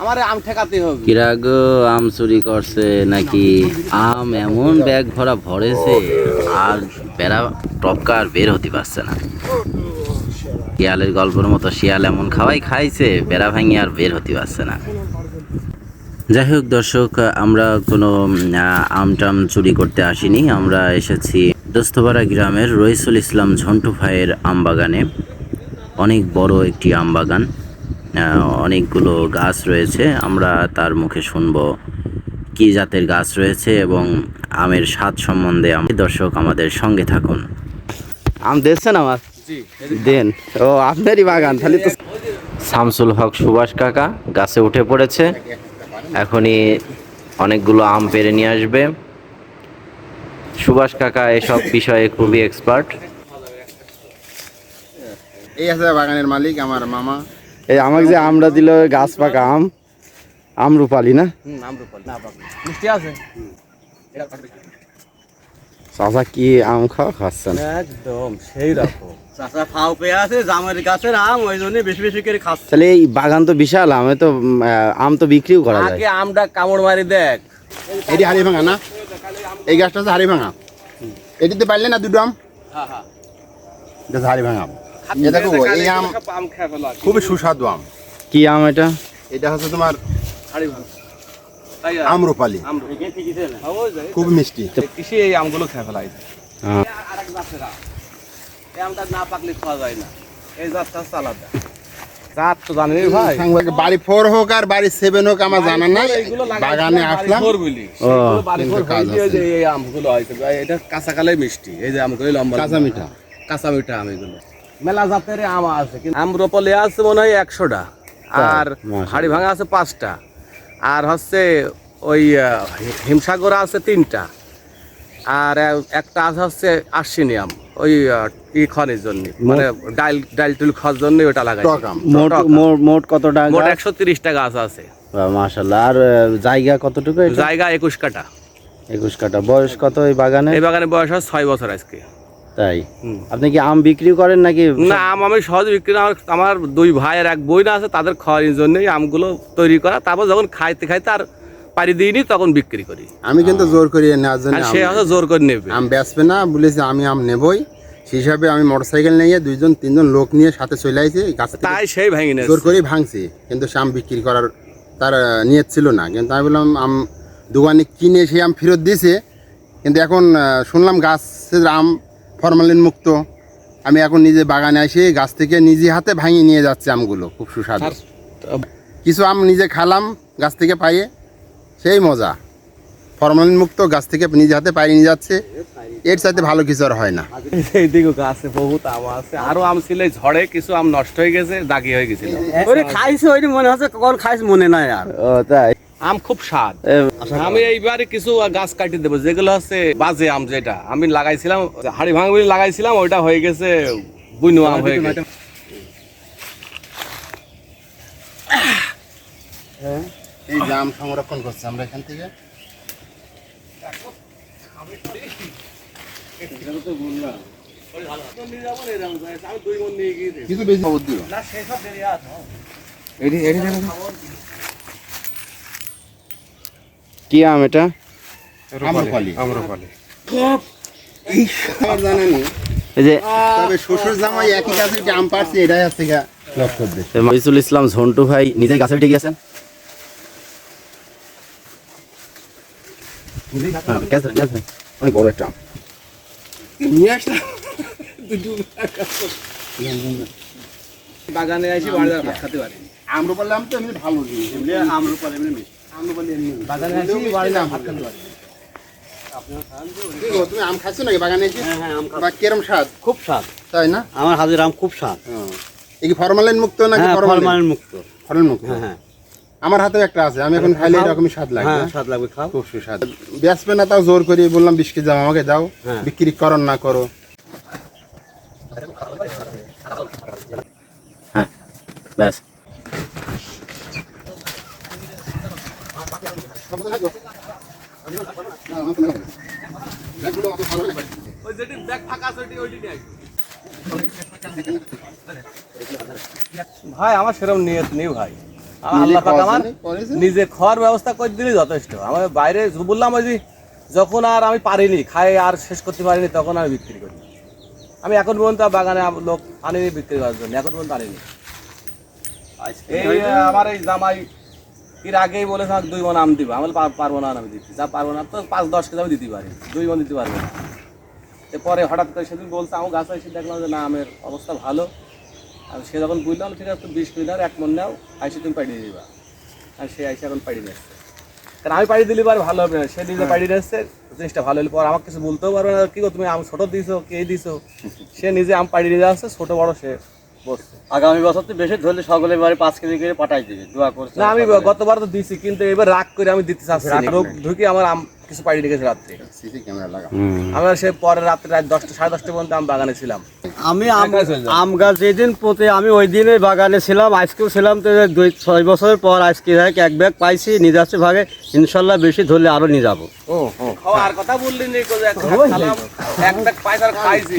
আমার আম ঠেকাতে হবে। আম চুরি করছে নাকি? আম এমন ব্যাগ ভরা ভরেছে আর বেড়া টপকা আর বের হতে পারছে না। শিয়ালের গল্পের মতো শিয়াল এমন খাওয়াই খাইছে বেড়া ভাঙি আর বের হতে পারছে না। যাই হোক দর্শক আমরা কোনো আম টাম চুরি করতে আসিনি। আমরা এসেছি দোস্তপাড়া গ্রামের রইসুল ইসলাম ঝন্টু ভাইয়ের আম বাগানে অনেক বড় একটি আম বাগান আহ, অনেকগুলো গাছ রয়েছে আমরা তার মুখে শুনব কি জাতের গাছ রয়েছে এবং আমের স্বাদ সম্বন্ধে আম- দর্শক আমাদের সঙ্গে থাকুন। আম দিচ্ছেন আমার? দেন। ও আপনারই বাগান তাহলে তো শামসুল হক সুভাষ কাকা গাছে উঠে পড়েছে। এখনই অনেকগুলো আম পেরে নিয়ে আসবে। সুভাষ কাকা এসব বিষয়ে খুবই এক্সপার্ট এই আছে বাগানের মালিক আমার মামা। এই আমাকে যে আমরা দিল গাছ পাকা আম আমরুপালি না? চাচা কি আম খাওয়া খাচ্ছেন? একদম সেই রকম। চাষা ফাও পেয়ে আছে জামের গাছের আম ওই জন্য বেশি বেশি করে খাচ্ছে। তাহলে এই বাগান তো বিশাল আমে তো আম তো বিক্রিও করা যায়। আগে আমটা কামড় মারি দেখ। এটি হাড়ি ভাঙা না? এই গাছটা হচ্ছে হাড়ি ভাঙা। এটিতে পারলে না দুটো আম? হ্যাঁ হ্যাঁ। হাড়ি ভাঙা আম। দেখো এই আম খুবই সুস্বাদু আম। কি আম এটা? এটা হচ্ছে তোমার আমরুপালি। খুব মিষ্টি। কৃষি এই আমগুলো খেয়ে ফেলাই হ্যাঁ। আরেক গাছের আম। এই আমটা না পাকলে খাওয়া যায় না। এই গাছটা আলাদা। জাত তো জানি ভাই। বাড়ি ফোর হোক আর বাড়ি সেভেন হোক আমার জানা নাই। বাগানে আসলাম। ফোর বলি। বাড়ি ফোর কিন্তু কাজ বলি, এই আছে। যে এই আমগুলো হয়েছে। ভাই, এটা কাঁচা কালাই মিষ্টি। এই যে আমগুলো লম্বা কাঁচা মিঠা। কাঁচা মিঠা আম এগুলো। মেলা জাতের আম আছে কিন্তু আম রোপলে আছে মনে হয় একশোটা আর হাড়ি ভাঙা আছে পাঁচটা আর হচ্ছে ওই হিমসাগর আছে তিনটা আর একটা আছে হচ্ছে আশ্বিনী আম ওই ই খনের জন্য মানে ডাইল ডাইল টুল খাওয়ার জন্য ওটা লাগাই। মোট মোট- মোট কত টাকা মোট একশো তিরিশটা গাছ আছে। মাশাল্লাহ আর জায়গা কতটুকু জায়গা একুশ কাটা একুশ কাটা বয়স কত এই বাগানে? এই বাগানে বয়স হয় ছয় বছর আজকে। তাই? আপনি কি আম বিক্রি করেন নাকি না আম আমি সহজ বিক্রি না, আমার আমার দুই ভাই আর এক বই না আছে তাদের খাওয়ার জন্যই আমগুলো তৈরি করা। তারপর যখন খাইতে খাইতে আর পারি দিইনি তখন বিক্রি করি। আমি কিন্তু জোর করি নেওয়ার জন্য সে হয়তো জোর করে নেবে। আম বেচবে না বলেছে আমি আম নেবই। সেই হিসাবে আমি মোটরসাইকেল নিয়ে দুইজন তিনজন লোক নিয়ে সাথে চলে আইছি গাছ তাই সেই ভেঙে জোর করেই ভাঙছি। কিন্তু সে আম বিক্রি করার তার নিয়ত ছিল না। কিন্তু আমি বললাম আম দোকানে কিনে সেই আম ফেরত দিয়েছে। কিন্তু এখন শুনলাম গাছের আম ফরমালিন মুক্ত। আমি এখন নিজে বাগানে এসে গাছ থেকে নিজে হাতে ভাঙিয়ে নিয়ে যাচ্ছে আমগুলো খুব সুস্বাদু। কিছু আম নিজে খালাম গাছ থেকে পাইয়ে সেই মজা। ফরমালিন মুক্ত গাছ থেকে নিজে হাতে পাইয়ে নিয়ে যাচ্ছে এর সাথে ভালো কিছু আর হয় না। এইদিকে গাছে বহুত আম আছে আরও আম ছিল ঝড়ে কিছু আম নষ্ট হয়ে গেছে দাগি হয়ে গেছিল। খাইছে ওই মনে হচ্ছে কখন খাইছে মনে নাই আর। ও তাই। আম খুব স্বাদ। আমি এইবারে কিছু গাছ কাটিয়ে দেবো যেগুলো হচ্ছে বাজে আম যেটা। আমি লাগাইছিলাম হাড়ি ভাঙবি লাগাইছিলাম ওইটা হয়ে গেছে বুইনো আম হয়ে গেছে। এই আম সংরক্ষণ করছে আমরা এখান থেকে। কিছু বেশি খবর দিও কি আম এটা আম্রপালি আম্রপালি আমার জানা নেই। এই যে তবে শ্বশুর জামাই একই গাছের যে আম পারছে এটাই আছে গা। লক্ষ্য উদ্দেশ্য মহিসুল ইসলাম ঝন্টু ভাই নিজেই গাছে উঠে গিয়েছেন হ্যাঁ, গেছে, গেছে। অনেক বড় একটা আম। নিয়ে আসলাম বাগানে আসি বাড়িতে ভাত খেতে পারি আম্রপালি আম তো এমনি ভালো জিনিস এমনি আম্রপালি এমনি মিষ্টি। আম্রপালি এমনি বাগানে আসি ভাত খেতে পারি তুমি আম খাচ্ছ নাকি বাগানে এসে হ্যাঁ হ্যাঁ আম বা কিরম স্বাদ? খুব স্বাদ। তাই না? আমার হাজির আম খুব স্বাদ। হ্যাঁ। এই কি ফরমালিন মুক্ত নাকি হ্যাঁ ফরমালিন? ফরমালিন মুক্ত। ফরমালিন মুক্ত? হ্যাঁ হ্যাঁ। আমার হাতেও একটা আছে আমি এখন খাইলে এরকমই স্বাদ লাগে হ্যাঁ স্বাদ লাগবে খাও। খুব সুস্বাদ। বেচবে না তাও জোর করি বললাম বিশ কেজি আমাকে দাও। হ্যাঁ। বিক্রি করো না করো। ব্যাস। ওই যেটি ব্যাগ ফাঁকা আছে ওইটি ওইটি নিয়ে ভাই আমার সেরকম নিয়ত নেই ভাই। আল্লাহ পাক আমার নিজে খাওয়ার ব্যবস্থা করে দিলে যথেষ্ট। আমার বাইরে বললাম ওই যে যখন আর আমি পারিনি খাই আর শেষ করতে পারিনি তখন আমি বিক্রি করি। আমি এখন পর্যন্ত বাগানে লোক আনিনি বিক্রি করার জন্য এখন পর্যন্ত আনিনি। আমার এই জামাই এর আগেই বলেছে আমাকে দুই মন আম দিবা। আমি পারব না আমি দিতে যা পারব না, তো পাঁচ, দশ কেজি আমি দিতে পারি। দুই মন দিতে পারব না। এরপরে হঠাৎ করে সেদিন বলছে আমার গাছ এসে দেখলাম যে, না, আমের অবস্থা ভালো। আর সে যখন বুঝলাম ঠিক আছে, বিশ কেজি নাও, এক মন নাও, আইসে তুমি পাঠিয়ে দিবা। আর সে আইসে এখন নিয়ে আসছে। কারণ আমি পাঠিয়ে দিলে পরে ভালো হবে না। সে নিজে নিয়ে আসছে, জিনিসটা ভালো হলে পর আমাকে কিছু বলতেও পারবে না। কি তুমি আম ছোট দিছো, কে দিছো? সে নিজে আম পাঠিয়ে নিয়ে আসছে, ছোট বড় সে। আগামী বছর তো বেশি ধরলে সকলে বাড়ি পাঁচ কেজি করে পাঠাই দিবে দোয়া করছে না আমি গতবার তো দিছি কিন্তু এবার রাগ করে আমি দিতে চাচ্ছি না। লোক ঢুকে আমার আম কিছু পাঠিয়ে রেখেছে রাত্রে। সিসি ক্যামেরা লাগা আমি আর সে পরে রাত্রে রাত দশটা সাড়ে দশটা পর্যন্ত আমি বাগানে ছিলাম। আমি আম গাছ যেদিন পোতে আমি ওই দিনে বাগানে ছিলাম আজকেও ছিলাম তো দুই ছয় বছরের পর আজকে এক এক ব্যাগ পাইছি নিয়ে যাচ্ছে ভাগে ইনশাল্লাহ বেশি ধরলে আরও নিয়ে যাব। ও আর কথা বললি এক- ব্যাগ পাইছে